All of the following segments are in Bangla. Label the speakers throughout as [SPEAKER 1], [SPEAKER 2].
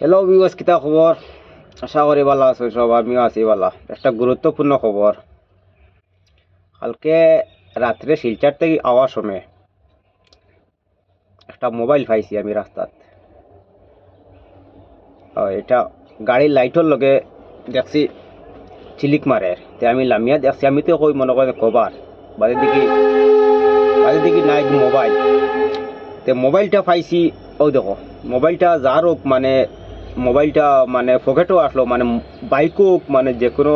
[SPEAKER 1] হ্যালো বিবাস কিতা খবর? আশা করি ভালো আছো সব, আমিও আছি ভালো। একটা গুরুত্বপূর্ণ খবর। কালকে রাত্রে শিলচার থেকে আওয়ার সময় একটা মোবাইল পাইছি আমি রাস্তাত। এটা গাড়ির লাইটর লগে দেখছি চিলিক মারে তে আমি লামিয়া দেখছি আমি তো কই মনে করে কবার বাদে দেখি বাদে দেখি নাই মোবাইল। তে মোবাইলটা পাইছি ও দেখো, মোবাইলটা যার হোক মানে মোবাইলটা মানে পকেটও আসলো মানে বাইকও হোক মানে যে কোনো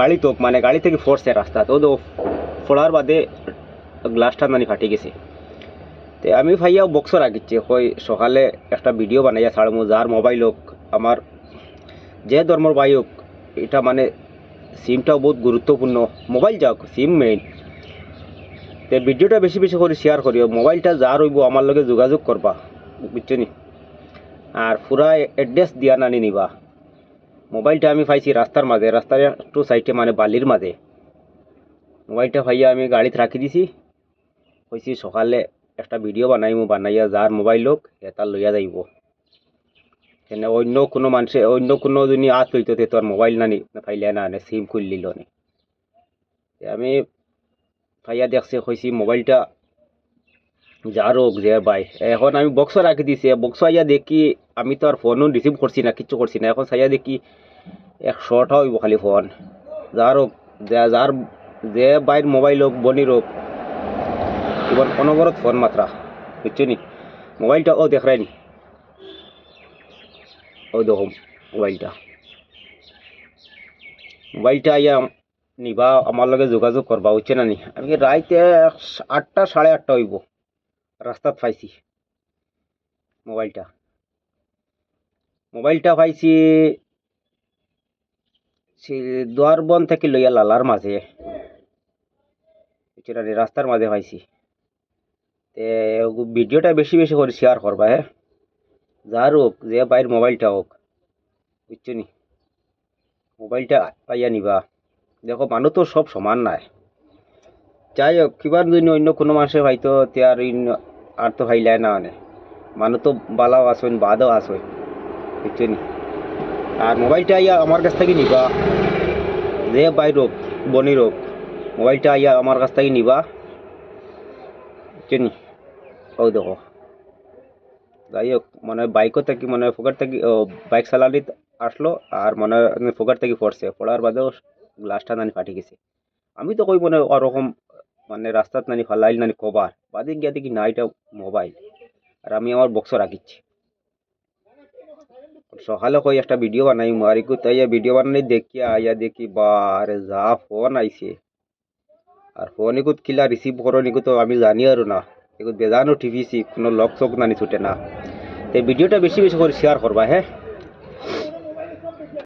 [SPEAKER 1] গাড়িতে হোক মানে গাড়ি থেকে ফোরছে রাস্তা। তো তো ফোড়ার বাদে গ্লাসটা মানে ফাটি গেছে। তে আমি ভাইয়া বক্স রাখিচ্ছি কই সকালে একটা ভিডিও বানাইয়া ছাড়মু, যার মোবাইল হোক, আমার যে ধর্মর ভাই হোক, এটা মানে সিমটাও বহুত গুরুত্বপূর্ণ। মোবাইল যাওক সিম মেইন তে ভিডিওটা বেশি বেশি করে শেয়ার করিও মোবাইলটা যা হইব আমার লগে যোগাযোগ করবা, বুঝছ নি? আর পুরা এড্রেস দিয়া নানি নিবা। মোবাইলটা আমি পাইছি রাস্তার মাঝে, রাস্তার একটু সাইডে মানে বালির মাঝে। মোবাইলটা ভাইয়া আমি গাড়িতে রাখি দিছি। কইছি সকালে একটা ভিডিও বানাইমু, বানাইয়া যার মোবাইল হোক এটা লইয়া যাইব। এনে অন্য কোনো মানুষে, অন্য কোনো যদি আত লইতো তে তোর মোবাইল নানি ফাইলে না সিম খুললিল আমি ভাইয়া দেখছে, কইছি মোবাইলটা যার হোক যে ভাই এখন আমি বক্স রাখি দিছি। বক্স আইয়া দেখি, আমি তো আর ফোনও রিসিভ করছি না, কিচ্ছু করছি না। এখন সাইয়া দেখি, এক শর্ট হইব খালি ফোন যার হোক যার, যে বাইর মোবাইল হোক বনির হোক এবার অনবরত ফোন মাত্রা, বুঝছ নি? মোবাইলটা ও দেখ রাইনি ও দেখো মোবাইলটা মোবাইলটা আইয়া নিবা, আমার লগে যোগাযোগ করবা, বুঝছে না নি? আমি রাইতে আটটা, সাড়ে আটটা হইব। রাস্তাত পাইছি, মোবাইলটা। মোবাইলটা পাইছি দুয়ার বন থেকে লইয়া লালার মাঝে বুঝছ না নি? রাস্তার মাঝে পাইছি। তে ভিডিওটা বেশি বেশি করে শেয়ার করবা হ্যাঁ যার হোক যে বাইর মোবাইলটা হোক বুঝছ নি? মোবাইলটা পাইয়া নিবা দেখো মানুষ তো সব সমান নাই। যাই হোক কিবার যদি অন্য কোনো মানুষে হয়তো আর আর তো ভাইলাই না মানে। মানুষ তো বালাও আসবেন বাদও আসবেন বুঝছ নি আর মোবাইলটা আইয়া আমার কাছ থেকে নিবা। যে বাই হোক বনি রোগ, মোবাইলটা আইয়া আমার কাছ থেকে নিবা। বুঝছ ও দেখো। যাই হোক মানে বাইকও থাকি মানে ফোকার থাকি বাইক চালানি আসলো, আর মানে ফোকার থেকে পড়ছে। পড়ার বাদেও গ্লাসটা নানি ফাটি গেছে। আমি তো কই মানে ওরকম মানে রাস্তাত নানি ফালাইল নানি কবার। বাদে গিয়া দেখি না এটা মোবাইল। আর আমি আমার বক্স রাখিচ্ছি। সকালে কই একটা ভিডিও বানাই মারিকু তাই ভিডিও বানাই দেখি আইয়া দেখি, বারে যা ফোন আইছে। আর ফোন এগুত কিলা রিসিভ করো নিকু তো আমি জানি আর না। এগুত বেজানো টিভিছি কোনো লক চক নানি ছুটে না। তো ভিডিওটা বেশি বেশি করে শেয়ার করবা হ্যাঁ?